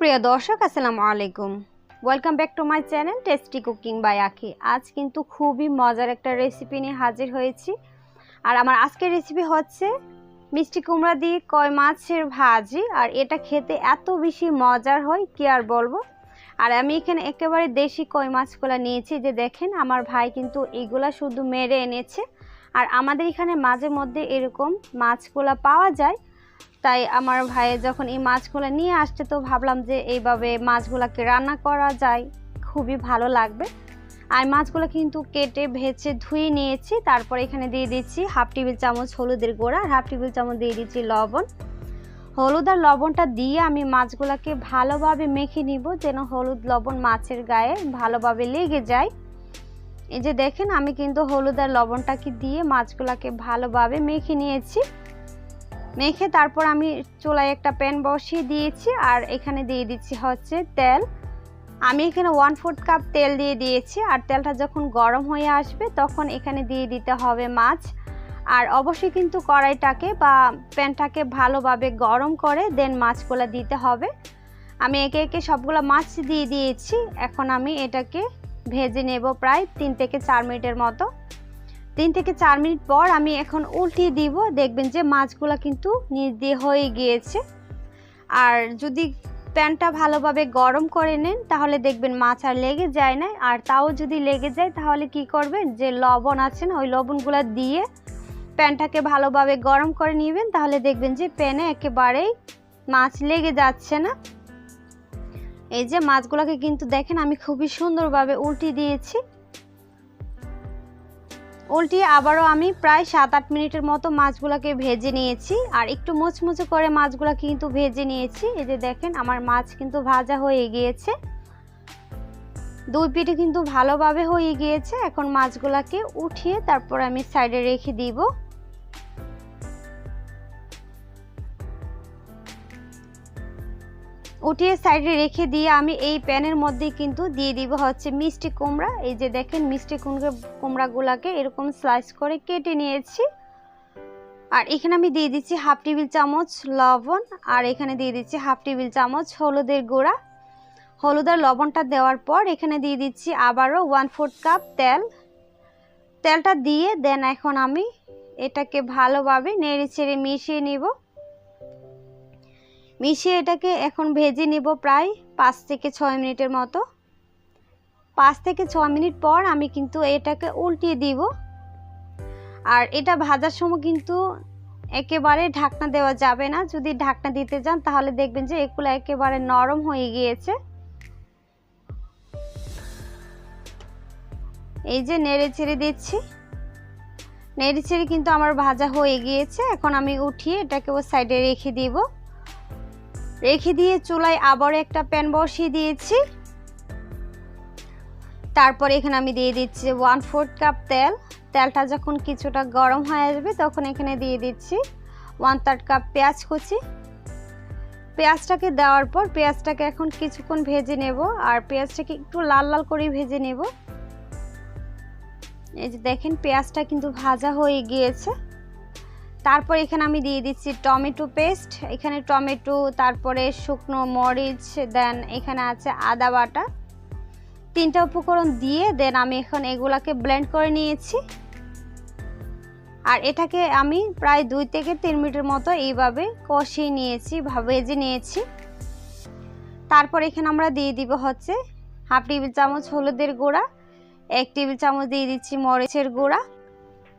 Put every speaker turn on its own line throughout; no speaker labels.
সুপ্রিয় দর্শক, আসসালামু আলাইকুম। Welcome back to my channel tasty cooking by Akhi আজ কিন্তু খুবই মজার একটা রেসিপি নিয়ে হাজির হয়েছি। আর আমার আজকের রেসিপি হচ্ছে মিষ্টি কুমড়া দিয়ে কয় মাছের ভাজি। আর এটা খেতে এত বেশি মজার হয়, কি আর বলব? আর আমি এখানে একেবারে দেশি কই মাছগুলো নিয়েছি। যে দেখেন, আমার ভাই কিন্তু এগুলা শুধু মেরে এনেছে। আর আমাদের এখানে মাঝে মধ্যে এরকম মাছগুলা পাওয়া যায়। তাই আমার ভাইয়ে যখন এই মাছগুলো নিয়ে আসছে, তো ভাবলাম যে এইভাবে মাছগুলোকে রান্না করা যায়। খুবই ভালো লাগবে। আর মাছগুলো কিন্তু কেটে, ভেজে ধুয়ে নিয়েছি। তারপর এখানে দিয়ে দিচ্ছি হাফ টেবিল চামচ হলুদের গুঁড়া আর হাফ টেবিল চামচ দিয়ে দিচ্ছি লবণ। হলুদ আর লবণটা দিয়ে আমি মাছগুলোকে ভালোভাবে মেখে নিব, যেন হলুদ লবণ মাছের গায়ে ভালোভাবে লেগে যায়। এই যে দেখেন, আমি কিন্তু হলুদ আর লবণটাকে দিয়ে মাছগুলোকে ভালোভাবে মেখে নিয়েছি। মেখে তারপর আমি চুলায় একটা প্যান বসিয়ে দিয়েছি, আর এখানে দিয়ে দিচ্ছি হচ্ছে তেল। আমি এখানে ওয়ান ফোর্থ কাপ তেল দিয়ে দিয়েছি, আর তেলটা যখন গরম হয়ে আসবে তখন এখানে দিয়ে দিতে হবে মাছ। আর অবশ্যই কিন্তু কড়াইটাকে বা প্যানটাকে ভালোভাবে গরম করে দেন মাছগুলো দিতে হবে। আমি একে একে সবগুলো মাছ দিয়ে দিয়েছি, এখন আমি এটাকে ভেজে নেব প্রায় তিন থেকে চার মিনিটের মতো। তিন থেকে চার মিনিট পর আমি এখন উল্টিয়ে দিব। দেখবেন যে মাছগুলো কিন্তু নিচ দিয়ে হয়ে গিয়েছে। আর যদি প্যানটা ভালোভাবে গরম করে নেন, তাহলে দেখবেন মাছ আর লেগে যায় না। আর তাও যদি লেগে যায়, তাহলে কি করবেন? যে লবণ আছে না, ওই লবণগুলো দিয়ে প্যানটাকে ভালোভাবে গরম করে নেবেন, তাহলে দেখবেন যে প্যানে একেবারেই মাছ লেগে যাচ্ছে না। এই যে মাছগুলোকে কিন্তু দেখেন, আমি খুবই সুন্দরভাবে উল্টি দিয়েছি। উল্টিয়ে আবারও আমি প্রায় সাত আট মিনিটের মতো মাছগুলোকে ভেজে নিয়েছি। আর একটু মুচমুচে করে মাছগুলো কিন্তু ভেজে নিয়েছি। এই যে দেখেন, আমার মাছ কিন্তু ভাজা হয়ে গিয়েছে। দুই পিঠে কিন্তু ভালোভাবে হয়ে গিয়েছে। এখন মাছগুলোকে উঠিয়ে তারপর আমি সাইডে রেখে দিব। উঠিয়ে সাইডে রেখে দিয়ে আমি এই প্যানের মধ্যে কিন্তু দিয়ে দিব হচ্ছে মিষ্টি কুমড়া। এই যে দেখেন মিষ্টি কুমড়া কুমড়াগুলাকে এরকম স্লাইস করে কেটে নিয়েছি। আর এখানে আমি দিয়ে দিচ্ছি হাফ টেবিল চামচ লবণ, আর এখানে দিয়ে দিচ্ছি হাফ টেবিল চামচ হলুদের গুঁড়া। হলুদ আর লবণটা দেওয়ার পর এখানে দিয়ে দিচ্ছি আবারও ওয়ান ফোর্থ কাপ তেল। তেলটা দিয়ে দেন এখন আমি এটাকে ভালোভাবে নেড়ে ছেড়ে মিশিয়ে নিব। মিশিয়ে এটাকে এখন ভেজে নেব প্রায় পাঁচ থেকে ছয় মিনিটের মতো। পাঁচ থেকে ছ মিনিট পর আমি কিন্তু এটাকে উল্টিয়ে দিব। আর এটা ভাজার সময় কিন্তু একেবারে ঢাকনা দেওয়া যাবে না। যদি ঢাকনা দিতে যান, তাহলে দেখবেন যে এগুলো একেবারে নরম হয়ে গিয়েছে। এই যে নেড়ে ছেড়ে দিচ্ছি। নেড়ে ছেড়ে কিন্তু আমার ভাজা হয়ে গিয়েছে। এখন আমি উঠিয়ে এটাকে ও সাইডে রেখে দিব। রেখে দিয়ে চুলায় আবার একটা প্যান বসিয়ে দিয়েছি। তারপর এখানে আমি দিয়ে দিচ্ছি ওয়ান ফোর্থ কাপ তেল। তেলটা যখন কিছুটা গরম হয়ে আসবে, তখন এখানে দিয়ে দিচ্ছি ওয়ান থার্ড কাপ পেঁয়াজ কুচি। পেঁয়াজটাকে দেওয়ার পর পেঁয়াজটাকে এখন কিছুক্ষণ ভেজে নেব, আর পেঁয়াজটাকে একটু লাল লাল করে ভেজে নেব। এই যে দেখেন, পেঁয়াজটা কিন্তু ভাজা হয়ে গিয়েছে। তারপর এখানে আমি দিয়ে দিচ্ছি টমেটো পেস্ট, এখানে টমেটো, তারপরে শুকনো মরিচ দেন এখানে আছে আদা বাটা। তিনটা উপকরণ দিয়ে দেন আমি এখন এগুলাকে ব্লেন্ড করে নিয়েছি। আর এটাকে আমি প্রায় দুই থেকে তিন মিনিটের মতো এইভাবে কষিয়ে নিয়েছি ভেজে নিয়েছি। তারপর এখানে আমরা দিয়ে দিব হচ্ছে হাফ টেবিল চামচ হলুদের গুঁড়া, এক টেবিল চামচ দিয়ে দিচ্ছি মরিচের গুঁড়া।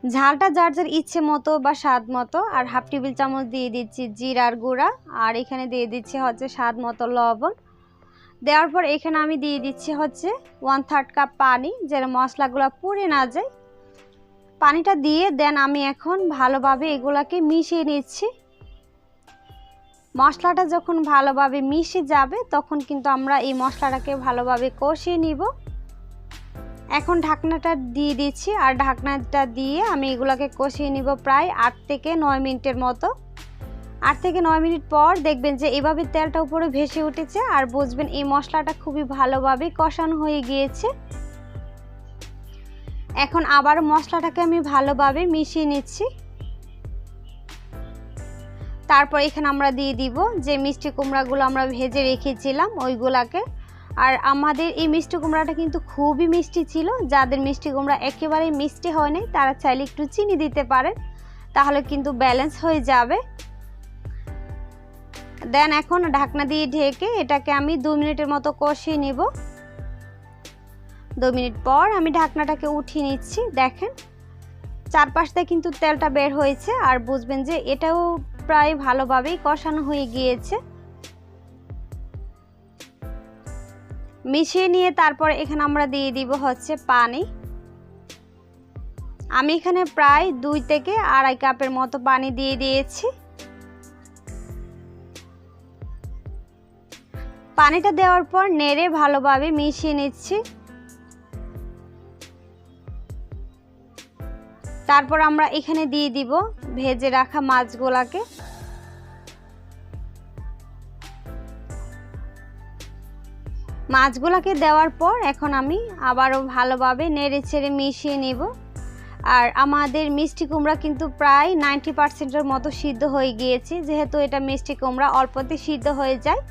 ঝালটা যার যার ইচ্ছে মতো বা স্বাদ মতো, আর হাফ টেবিল চামচ দিয়ে দিচ্ছি জিরার গুঁড়া, আর এখানে দিয়ে দিচ্ছি হচ্ছে স্বাদ মতো লবণ। দেওয়ার পর এখানে আমি দিয়ে দিচ্ছি হচ্ছে ওয়ান থার্ড কাপ পানি, যেন মশলাগুলো পুড়ে না যায়। পানিটা দিয়ে দেন আমি এখন ভালোভাবে এগুলাকে মিশিয়ে নিচ্ছি। মশলাটা যখন ভালোভাবে মিশে যাবে, তখন কিন্তু আমরা এই মশলাটাকে ভালোভাবে কষিয়ে নিব। এখন ঢাকনাটা দিয়ে দিচ্ছি আর ঢাকনাটা দিয়ে আমি এগুলোকে কষিয়ে নিব প্রায় আট থেকে নয় মিনিটের মতো। আট থেকে নয় মিনিট পর দেখবেন যে এভাবে তেলটা উপরে ভেসে উঠেছে আর বুঝবেন এই মশলাটা খুবই ভালোভাবে কষানো হয়ে গিয়েছে। এখন আবার মশলাটাকে আমি ভালোভাবে মিশিয়ে নিচ্ছি। তারপর এখানে আমরা দিয়ে দিব যে মিষ্টি কুমড়াগুলো আমরা ভেজে রেখেছিলাম ওইগুলাকে। আর আমাদের এই মিষ্টি কুমড়াটা কিন্তু খুবই মিষ্টি ছিল। যাদের মিষ্টি কুমড়া একেবারেই মিষ্টি হয়নি তারা চাইলে একটু চিনি দিতে পারেন, তাহলে কিন্তু ব্যালেন্স হয়ে যাবে। দেন এখন ঢাকনা দিয়ে ঢেকে এটাকে আমি দু মিনিটের মতো কষিয়ে নিব। দু মিনিট পর আমি ঢাকনাটাকে উঠিয়ে নিচ্ছি, দেখেন। চারপাশটা কিন্তু তেলটা বের হয়েছে, আর বুঝবেন যে এটাও প্রায় ভালোভাবেই কষানো হয়ে গিয়েছে। মিশিয়ে নিয়ে তারপর এখানে আমরা দিয়ে দিব হচ্ছে পানি। আমি এখানে প্রায় দুই থেকে আড়াই কাপের মতো পানি দিয়ে দিয়েছি। পানিটা দেওয়ার পর নেড়ে ভালোভাবে মিশিয়ে নিচ্ছি। তারপর আমরা এখানে দিয়ে দিব ভেজে রাখা মাছগুলাকে। মাছগুলাকে দেওয়ার পর এখন আমি আবারও ভালোভাবে নেড়ে ছেড়ে মিশিয়ে নিব। আর আমাদের মিষ্টি কুমড়া কিন্তু প্রায় নাইনটি পার্সেন্টের মতো সিদ্ধ হয়ে গিয়েছে। যেহেতু এটা মিষ্টি কুমড়া, অল্পতে সিদ্ধ হয়ে যায়।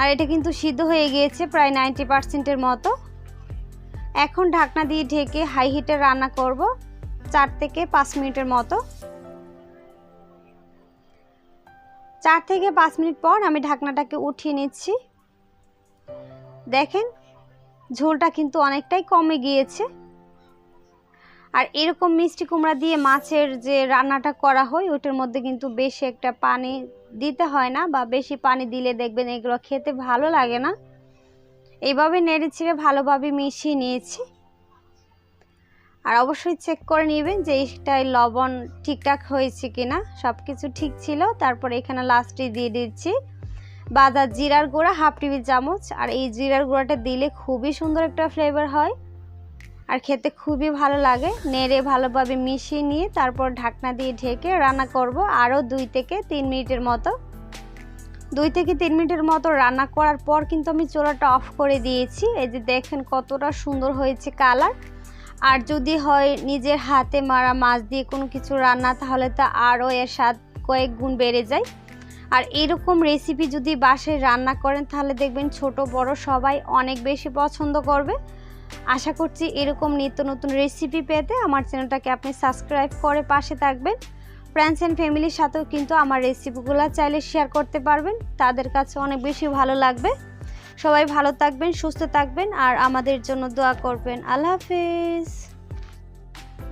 আর এটা কিন্তু সিদ্ধ হয়ে গিয়েছে প্রায় নাইনটি পার্সেন্টের মতো। এখন ঢাকনা দিয়ে ঢেকে হাই হিটে রান্না করব চার থেকে পাঁচ মিনিটের মতো। চার থেকে পাঁচ মিনিট পর আমি ঢাকনাটাকে উঠিয়ে নিচ্ছি। দেখেন, ঝোলটা কিন্তু অনেকটাই কমে গিয়েছে। আর এরকম মিষ্টি কুমড়া দিয়ে মাছের যে রান্নাটা করা হয়, ওইটার মধ্যে কিন্তু বেশি একটা পানি দিতে হয় না বা বেশি পানি দিলে দেখবেন এগুলো খেতে ভালো লাগে না। এইভাবে নেড়ে ছিঁড়ে ভালোভাবে মিশিয়ে নিয়েছি। আর অবশ্যই চেক করে নেবেন যে এইটাই লবণ ঠিকঠাক হয়েছে কিনা। সব কিছু ঠিক ছিল, তারপর এখানে লাস্টে দিয়ে দিচ্ছি বাজার জিরার গুঁড়া, হাফ টেবিল চামচ। আর এই জিরার গুঁড়াটা দিলে খুবই সুন্দর একটা ফ্লেভার হয়। আর খেতে খুবই ভালো লাগে। নেড়ে ভালোভাবে মিশিয়ে নিয়ে তারপর ঢাকনা দিয়ে ঢেকে রান্না করব আরও দুই থেকে তিন মিনিটের মতো। দুই থেকে তিন মিনিটের মতো রান্না করার পর কিন্তু আমি চোলাটা অফ করে দিয়েছি। এই যে দেখেন কতটা সুন্দর হয়েছে কালার। আর যদি হয় নিজের হাতে মারা মাছ দিয়ে কোনো কিছু রান্না, তাহলে তা আরও এর স্বাদ কয়েক গুণ বেড়ে যায়। আর এরকম রেসিপি যদি বাসায় রান্না করেন, তাহলে দেখবেন ছোট, বড় সবাই অনেক বেশি পছন্দ করবে। আশা করছি এরকম নিত্য নতুন রেসিপি পেতে আমার চ্যানেলটাকে আপনি সাবস্ক্রাইব করে পাশে থাকবেন। ফ্রেন্ডস অ্যান্ড ফ্যামিলির সাথেও কিন্তু আমার রেসিপিগুলো চাইলে শেয়ার করতে পারবেন। তাদের কাছে অনেক বেশি ভালো লাগবে। সবাই ভালো থাকবেন, সুস্থ থাকবেন, আর আমাদের জন্য দোয়া করবেন। আল্লাহ হাফিজ।